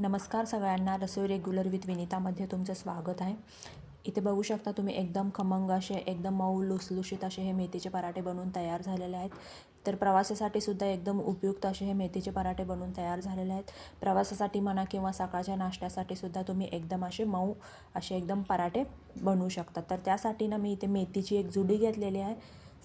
नमस्कार सगळ्यांना रसोई regular with विनितामध्ये तुमचं स्वागत आहे. इथे बघू शकता तुम्ही एकदम खमंग असे एकदम मऊ लुसलुशीत असे हे मेथीचे पराठे बनवून तयार झालेले आहेत. तर प्रवासासाठी सुद्धा एकदम उपयुक्त असे हे मेथीचे पराठे बनवून तयार झालेले आहेत. प्रवासासाठी म्हणा किंवा सकाळच्या नाश्त्यासाठी सुद्धा तुम्ही एकदम असे मऊ असे एकदम पराठे बनवू शकता. तर त्यासाठी ना मी इथे मेथीची एक जुडी घेतलेली आहे.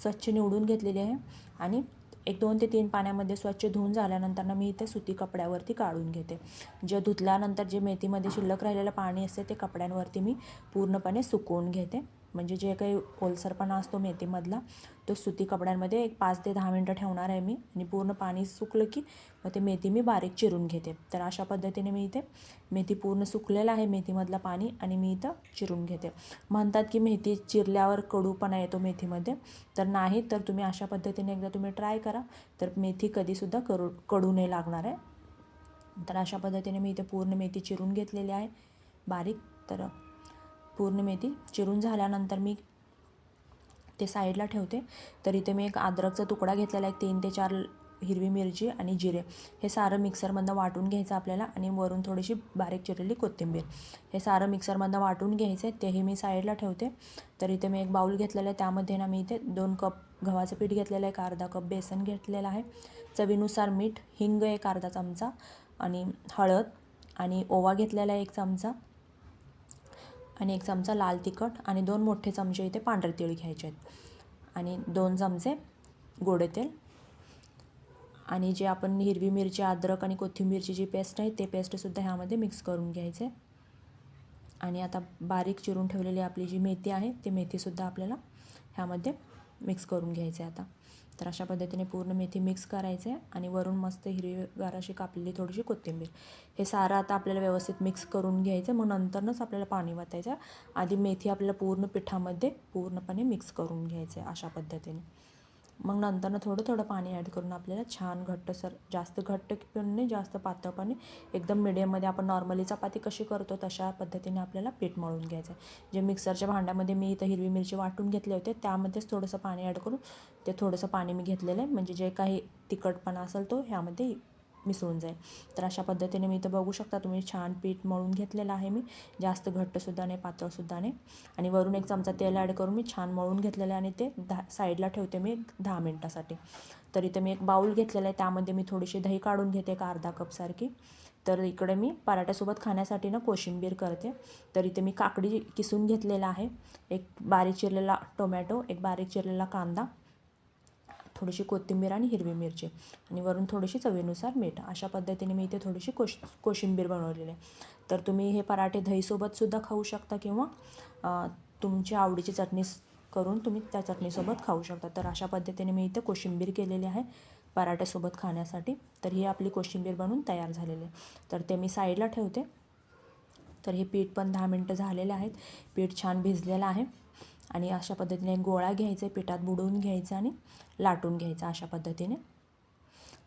स्वच्छ निवडून घेतलेली आहे. आणि एक दोन ते तीन पाण्यामध्ये स्वच्छ धुवून झाल्यानंतर मी इथे सुती कपड्यावरती काढून घेते. जे धुतल्यानंतर जे मेथीमध्ये शिल्लक राहिलेलं पाणी असते ते कपड्यांवरती मी पूर्णपणे सुकवून घेते. म्हणजे जे काही ओलसरपणा असतो मेथीमधला तो सुती कपड्यांमध्ये एक पाच ते दहा मिनटं ठेवणार आहे मी आणि पूर्ण पाणी सुकलं की मग ते मेथी मी बारीक चिरून घेते. तर अशा पद्धतीने मी इथे मेथी पूर्ण सुकलेलं आहे मेथीमधलं पाणी आणि मी इथं चिरून घेते. म्हणतात की मेथी चिरल्यावर कडूपणा येतो मेथीमध्ये. तर नाही तर तुम्ही अशा पद्धतीने एकदा तुम्ही ट्राय करा. तर मेथी कधीसुद्धा करू कडू नाही लागणार आहे. तर अशा पद्धतीने मी इथे पूर्ण मेथी चिरून घेतलेली आहे. बारीक तर पूर्ण मेथी चिरून झाल्यानंतर मी ते साईडला ठेवते. तर इथे मी एक अद्रकचा तुकडा घेतलेला आहे. तीन ते चार हिरवी मिरची आणि जिरे. हे सारं मिक्सरमधनं वाटून घ्यायचं आपल्याला आणि वरून थोडीशी बारीक चिरलेली कोथिंबीर. हे सारं मिक्सरमधनं वाटून घ्यायचं आहे तेही मी साईडला ठेवते. तर इथे मी एक बाऊल घेतलेलं आहे. त्यामध्ये ना मी इथे दोन कप गव्हाचं पीठ घेतलेलं आहे. एक अर्धा कप बेसन घेतलेलं आहे. चवीनुसार मीठ हिंग एक अर्धा चमचा आणि हळद आणि ओवा घेतलेला आहे एक चमचा. आणि एक चमचा लाल तिखट आणि दोन मोठे चमचे इथे पांढरे तीळ घ्यायचे आहेत. आणि दोन चमचे गोडे तेल. आणि जे आपण हिरवी मिरची अद्रक आणि कोथिंबीरची जी पेस्ट आहे ते पेस्टसुद्धा ह्यामध्ये मिक्स करून घ्यायचे. आणि आता बारीक चिरून ठेवलेली आपली जी मेथी आहे ती मेथीसुद्धा आपल्याला ह्यामध्ये मिक्स करून घ्यायचे आता. तर अशा पद्धतीने पूर्ण मेथी मिक्स करायचे आणि वरून मस्त हिरवीगार अशी कापलेली थोडीशी कोथिंबीर. हे सारं आता आपल्याला व्यवस्थित मिक्स करून घ्यायचं. मग नंतरनंच आपल्याला पाणी वाचायचं आधी मेथी आपल्याला पूर्ण पिठामध्ये पूर्णपणे मिक्स करून घ्यायचं आहे अशा पद्धतीने. मग नंतरनं थोडं थोडं पाणी ॲड करून आपल्याला छान घट्टसर जास्त घट्ट पण नाही जास्त पातळ पण नाही. एकदम मिडियममध्ये आपण नॉर्मली चपाती कशी करतो तशा पद्धतीने आपल्याला पीठ मळून घ्यायचं आहे. जे मिक्सरच्या भांड्यामध्ये मी इथं हिरवी मिरची वाटून घेतले होते त्यामध्येच थोडंसं पाणी ॲड करून ते थोडंसं पाणी मी घेतलेलं आहे. म्हणजे जे काही तिखटपणा असेल तो ह्यामध्ये मिसळून जाईल. तर अशा पद्धतीने मी इथं बघू शकता तुम्ही छान पीठ मळून घेतलेलं आहे मी. जास्त घट्टसुद्धा नाही पातळसुद्धा नाही. आणि वरून एक चमचा तेल ॲड करून मी छान मळून घेतलेलं आहे आणि ते धा साईडला ठेवते मी दहा मिनटासाठी. तर इथं मी एक बाऊल घेतलेला आहे त्यामध्ये मी थोडीशी दही काढून घेते एक अर्धा कपसारखी तर इकडे मी पराठ्यासोबत खाण्यासाठी ना कोशिंबीर करते. तर इथे मी काकडी किसून घेतलेला आहे. एक बारीक चिरलेला टोमॅटो एक बारीक चिरलेला कांदा थोडीशी कोथिंबीर आणि हिरवी मिरची आणि वरून थोडीशी चवीनुसार मीठ. अशा पद्धतीने मी इथे थोडीशी कोश कोशिंबीर बनवलेली आहे. तर तुम्ही हे पराठे दहीसोबतसुद्धा खाऊ शकता किंवा तुमच्या आवडीची चटणी करून तुम्ही त्या चटणीसोबत खाऊ शकता. तर अशा पद्धतीने मी इथे कोशिंबीर केलेली आहे पराठ्यासोबत खाण्यासाठी. तर ही आपली कोशिंबीर बनवून तयार झालेली आहे. तर ते मी साईडला ठेवते. तर हे पीठ पण दहा मिनटं झालेले आहेत. पीठ छान भिजलेलं आहे. आणि अशा पद्धतीने गोळा घ्यायचा पिठात बुडवून घ्यायचं आणि लाटून घ्यायचा अशा पद्धतीने.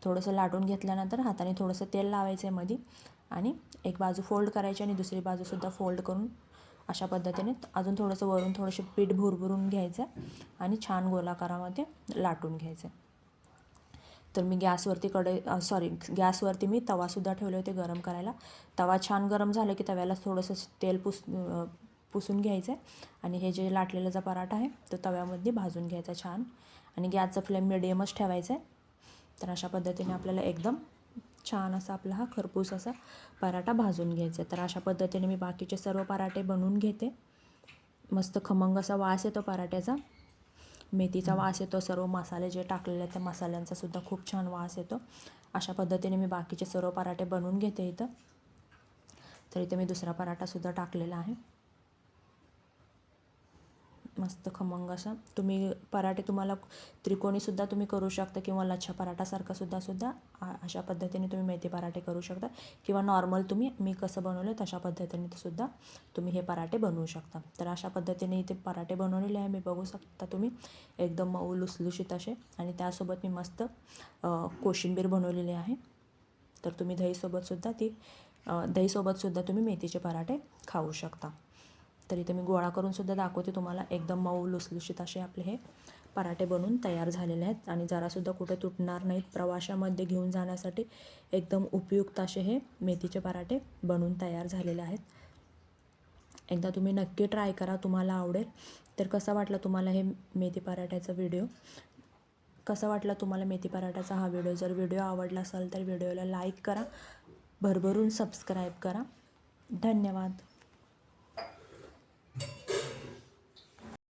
थोडंसं लाटून घेतल्यानंतर हाताने थोडंसं तेल लावायचं आहे मध्ये आणि एक बाजू फोल्ड करायची आणि दुसरी बाजूसुद्धा फोल्ड करून अशा पद्धतीने अजून थोडंसं वरून थोडंसं पीठ भुरभुरून घ्यायचं आणि छान गोलाकारामध्ये लाटून घ्यायचं. तर मी गॅसवरती कडे सॉरी गॅसवरती मी तवासुद्धा ठेवले होते गरम करायला. तवा छान गरम झालं की तव्याला थोडंसं तेल पुस पुसून घ्यायचं आहे आणि हे जे लाटलेला पराठा आहे तो तव्यामध्ये भाजून घ्यायचा छान. आणि गॅसचा फ्लेम मिडियमच ठेवायचा आहे. तर अशा पद्धतीने आपल्याला एकदम छान असा आपला हा खरपूस असा पराठा भाजून घ्यायचा आहे. तर अशा पद्धतीने मी बाकीचे सर्व पराठे बनवून घेते. मस्त खमंग असा वास येतो पराठ्याचा. मेथीचा वास येतो सर्व मसाले जे टाकलेले आहेत त्या मसाल्यांचा सुद्धा खूप छान वास येतो. अशा पद्धतीने मी बाकीचे सर्व पराठे बनवून घेते इथं. तर इथे मी दुसरा पराठासुद्धा टाकलेला आहे. मस्त खमंग असं. तुम्ही पराठे तुम्हाला त्रिकोणीसुद्धा तुम्ही करू शकता किंवा लच्छा पराठासारखा सुद्धा सुद्धा अशा पद्धतीने तुम्ही मेथी पराठे करू शकता. किंवा नॉर्मल तुम्ही मी कसं बनवलं तशा पद्धतीने सुद्धा तुम्ही हे पराठे बनवू शकता. तर अशा पद्धतीने इथे पराठे बनवलेले आहे मी बघू शकता तुम्ही. एकदम मऊ लुसलुशीत असे. आणि त्यासोबत मी मस्त कोशिंबीर बनवलेली आहे. तर तुम्ही दहीसोबतसुद्धा ती दहीसोबतसुद्धा तुम्ही मेथीचे पराठे खाऊ शकता. तर इथे मी गोळा करून सुद्धा दाखवते तुम्हाला. एकदम मऊ लुसलुशीत असे आपले हे पराठे बनून तयार झालेले आहेत. आणि जरासुद्धा कुठे तुटणार नाहीत. प्रवाशामध्ये घेऊन जाण्यासाठी एकदम उपयुक्त असे हे मेथीचे पराठे बनून तयार झालेले आहेत. एकदा तुम्ही नक्की ट्राय करा तुम्हाला आवडेल. तर कसा वाटला तुम्हाला हे मेथी पराठ्याचा व्हिडिओ? कसा वाटला तुम्हाला मेथी पराठ्याचा हा व्हिडिओ? जर व्हिडिओ आवडला असेल तर व्हिडिओला लाईक करा. भरभरून सबस्क्राईब करा. धन्यवाद.